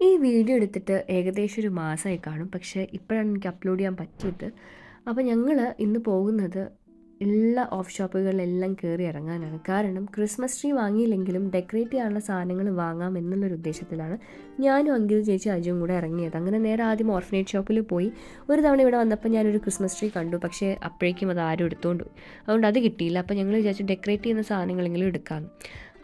ഈ വീഡിയോ എടുത്തിട്ട് ഏകദേശം ഒരു മാസമായി കാണും. പക്ഷേ ഇപ്പോഴാണ് എനിക്ക് അപ്ലോഡ് ചെയ്യാൻ പറ്റിയത്. അപ്പോൾ ഞങ്ങൾ ഇന്ന് പോകുന്നത് എല്ലാ ഓഫ് ഷോപ്പുകളിലെല്ലാം കയറി ഇറങ്ങാനാണ്. കാരണം ക്രിസ്മസ് ട്രീ വാങ്ങിയില്ലെങ്കിലും ഡെക്കറേറ്റ് ചെയ്യാനുള്ള സാധനങ്ങൾ വാങ്ങാം എന്നുള്ളൊരു ഉദ്ദേശത്തിലാണ് ഞാനും അങ്കിൾ ചേച്ചി അജുവും കൂടെ ഇറങ്ങിയത്. അങ്ങനെ നേരെ ആദ്യം ഓർഫനേറ്റ് ഷോപ്പിൽ പോയി. ഒരു തവണ ഇവിടെ വന്നപ്പോൾ ഞാനൊരു ക്രിസ്മസ് ട്രീ കണ്ടു. പക്ഷേ അപ്പോഴേക്കും അത് ആരും എടുത്തുകൊണ്ട് അതുകൊണ്ട് അത് കിട്ടിയില്ല. അപ്പോൾ ഞങ്ങൾ വിചാരിച്ചു ഡെക്കറേറ്റ് ചെയ്യുന്ന സാധനങ്ങളെങ്കിലും എടുക്കാമെന്ന്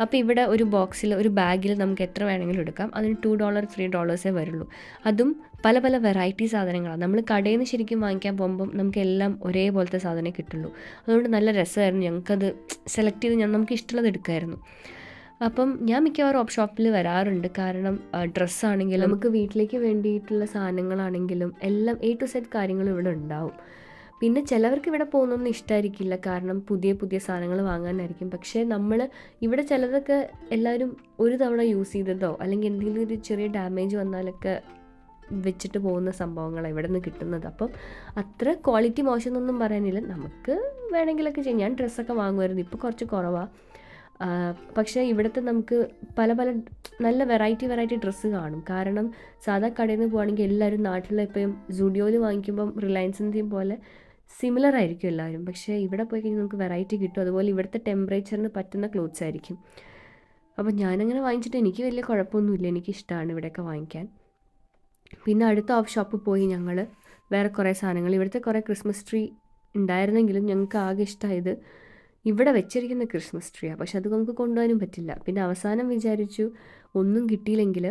അപ്പോൾ ഇവിടെ ഒരു ബോക്സിൽ ഒരു ബാഗിൽ നമുക്ക് എത്ര വേണമെങ്കിലും എടുക്കാം. അതിന് ടു ഡോളർ ത്രീ ഡോളേഴ്സേ വരുള്ളൂ. അതും പല പല വെറൈറ്റി സാധനങ്ങളാണ്. നമ്മൾ കടയിൽ നിന്ന് ശരിക്കും വാങ്ങിക്കാൻ പോകുമ്പം നമുക്ക് എല്ലാം ഒരേപോലത്തെ സാധനമേ കിട്ടുള്ളൂ. അതുകൊണ്ട് നല്ല രസമായിരുന്നു. ഞങ്ങൾക്കത് സെലക്ട് ചെയ്ത് ഞാൻ നമുക്ക് ഇഷ്ടമുള്ളത് എടുക്കായിരുന്നു അപ്പം ഞാൻ മിക്കവാറും ഷോപ്പിൽ വരാറുണ്ട്. കാരണം ഡ്രസ്സാണെങ്കിലും നമുക്ക് വീട്ടിലേക്ക് വേണ്ടിയിട്ടുള്ള സാധനങ്ങളാണെങ്കിലും എല്ലാം എ ടു സെറ്റ് കാര്യങ്ങളും ഇവിടെ ഉണ്ടാവും. പിന്നെ ചിലവർക്ക് ഇവിടെ പോകുന്നൊന്നും ഇഷ്ടമായിരിക്കില്ല കാരണം പുതിയ പുതിയ സാധനങ്ങൾ വാങ്ങാനായിരിക്കും. പക്ഷേ നമ്മൾ ഇവിടെ ചിലതൊക്കെ എല്ലാവരും ഒരു തവണ യൂസ് ചെയ്തതോ അല്ലെങ്കിൽ എന്തെങ്കിലും ഒരു ചെറിയ ഡാമേജ് വന്നാലൊക്കെ വെച്ചിട്ട് പോകുന്ന സംഭവങ്ങളാണ് ഇവിടെ നിന്ന് കിട്ടുന്നത്. അപ്പം അത്ര ക്വാളിറ്റി മോശം എന്നൊന്നും പറയാനില്ല. നമുക്ക് വേണമെങ്കിലൊക്കെ ചെയ്യാം. ഞാൻ ഡ്രസ്സൊക്കെ വാങ്ങുമായിരുന്നു. ഇപ്പോൾ കുറച്ച് കുറവാണ് പക്ഷേ ഇവിടുത്തെ നമുക്ക് പല പല നല്ല വെറൈറ്റി വെറൈറ്റി ഡ്രസ്സ് കാണും. കാരണം സാധാ കടയിൽ നിന്ന് പോകുകയാണെങ്കിൽ എല്ലാവരും നാട്ടിൽ ഇപ്പം സുഡിയോയിൽ വാങ്ങിക്കുമ്പം റിലയൻസിന്റെയും പോലെ സിമിലർ ആയിരിക്കും എല്ലാവരും. പക്ഷേ ഇവിടെ പോയി കഴിഞ്ഞാൽ നമുക്ക് വെറൈറ്റി കിട്ടും. അതുപോലെ ഇവിടുത്തെ ടെമ്പറേച്ചറിന് പറ്റുന്ന ക്ലോത്ത്സ് ആയിരിക്കും. അപ്പോൾ ഞാനങ്ങനെ വാങ്ങിച്ചിട്ട് എനിക്ക് വലിയ കുഴപ്പമൊന്നുമില്ല. എനിക്കിഷ്ടമാണ് ഇവിടെയൊക്കെ വാങ്ങിക്കാൻ. പിന്നെ അടുത്ത ഓഫ് ഷോപ്പ് പോയി ഞങ്ങൾ വേറെ കുറേ സാധനങ്ങൾ. ഇവിടുത്തെ കുറേ ക്രിസ്മസ് ട്രീ ഉണ്ടായിരുന്നെങ്കിലും ഞങ്ങൾക്ക് ആകെ ഇഷ്ടമായത് ഇവിടെ വെച്ചിരിക്കുന്ന ക്രിസ്മസ് ട്രീയാണ് പക്ഷെ അത് നമുക്ക് കൊണ്ടുപോകാനും പറ്റില്ല. പിന്നെ അവസാനം വിചാരിച്ചു ഒന്നും കിട്ടിയില്ലെങ്കിൽ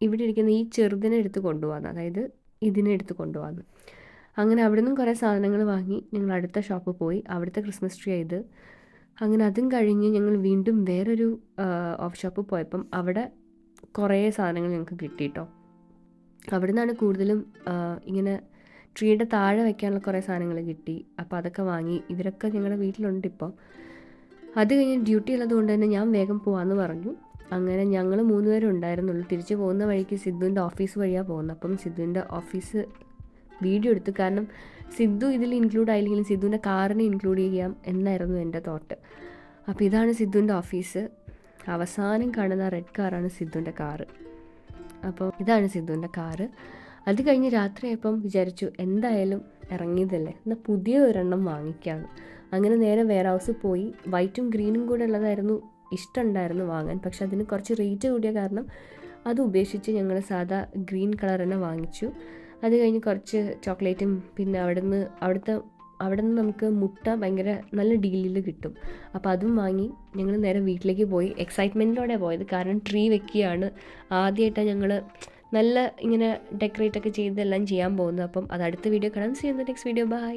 ഇവിടെ ഇരിക്കുന്ന ഈ ചെറുതിനെ എടുത്ത് കൊണ്ടുപോകാമെന്ന് അതായത് ഇതിനെ എടുത്ത് കൊണ്ടുപോകാമെന്ന് അങ്ങനെ അവിടെ നിന്നും കുറേ സാധനങ്ങൾ വാങ്ങി ഞങ്ങൾ അടുത്ത ഷോപ്പ് പോയി. അവിടുത്തെ ക്രിസ്മസ് ട്രീ ആയത്. അങ്ങനെ അതും കഴിഞ്ഞ് ഞങ്ങൾ വീണ്ടും വേറൊരു ഓഫ് ഷോപ്പ് പോയപ്പം അവിടെ കുറേ സാധനങ്ങൾ ഞങ്ങൾക്ക് കിട്ടി കേട്ടോ അവിടെ നിന്നാണ് കൂടുതലും ഇങ്ങനെ ട്രീയുടെ താഴെ വയ്ക്കാനുള്ള കുറേ സാധനങ്ങൾ കിട്ടി. അപ്പോൾ അതൊക്കെ വാങ്ങി. ഇവരൊക്കെ ഞങ്ങളുടെ വീട്ടിലുണ്ട് ഇപ്പോൾ അത് കഴിഞ്ഞ് ഡ്യൂട്ടി ഉള്ളതുകൊണ്ട് തന്നെ ഞാൻ വേഗം പോകാമെന്ന് പറഞ്ഞു. അങ്ങനെ ഞങ്ങൾ മൂന്ന് പേരുണ്ടായിരുന്നുള്ളൂ തിരിച്ച് പോകുന്ന വഴിക്ക് സിദ്ധുവിന്റെ ഓഫീസ് വഴിയാണ് പോകുന്നത്. അപ്പം സിദ്ധുവിന്റെ ഓഫീസ് വീഡിയോ എടുത്തു. കാരണം സിദ്ധു ഇതിൽ ഇൻക്ലൂഡ് ആയില്ലെങ്കിലും സിദ്ധുവിന്റെ കാറിനെ ഇൻക്ലൂഡ് ചെയ്യാം എന്നായിരുന്നു എന്റെ തോട്ട് അപ്പോൾ ഇതാണ് സിദ്ധുവിന്റെ ഓഫീസ് അവസാനം കാണുന്ന റെഡ് കാറാണ് സിദ്ധുവിന്റെ കാറ് അപ്പോൾ ഇതാണ് സിദ്ധുവിന്റെ കാറ് അത് കഴിഞ്ഞ് രാത്രിയായപ്പം വിചാരിച്ചു എന്തായാലും ഇറങ്ങിയതല്ലേ? എന്നാൽ പുതിയ ഒരെണ്ണം വാങ്ങിക്കാമെന്ന് അങ്ങനെ നേരെ വെയർ ഹൗസിൽ പോയി വൈറ്റും ഗ്രീനും കൂടെ ഉള്ളതായിരുന്നു ഇഷ്ടമുണ്ടായിരുന്നു വാങ്ങാൻ. പക്ഷെ അതിന് കുറച്ച് റേറ്റ് കൂടിയ കാരണം അത് ഉപേക്ഷിച്ച് ഞങ്ങൾ സാധാ ഗ്രീൻ കളർ തന്നെ വാങ്ങിച്ചു. അത് കഴിഞ്ഞ് കുറച്ച് ചോക്ലേറ്റും പിന്നെ അവിടുന്ന് അവിടുത്തെ അവിടെ നിന്ന് നമുക്ക് മുട്ട ഭയങ്കര നല്ല ഡീലിൽ കിട്ടും. അപ്പോൾ അതും വാങ്ങി ഞങ്ങൾ നേരെ വീട്ടിലേക്ക് പോയി. എക്സൈറ്റ്മെന്റോടെ പോയത്. കാരണം ട്രീ വെക്കുകയാണ് ആദ്യമായിട്ടാണ് ഞങ്ങൾ നല്ല ഇങ്ങനെ ഡെക്കറേറ്റ് ഒക്കെ ചെയ്തെല്ലാം ചെയ്യാൻ പോകുന്നത്. അപ്പം അത് അടുത്ത വീഡിയോ കാണാൻ ചെയ്യുന്നത് നെക്സ്റ്റ് വീഡിയോ ബൈ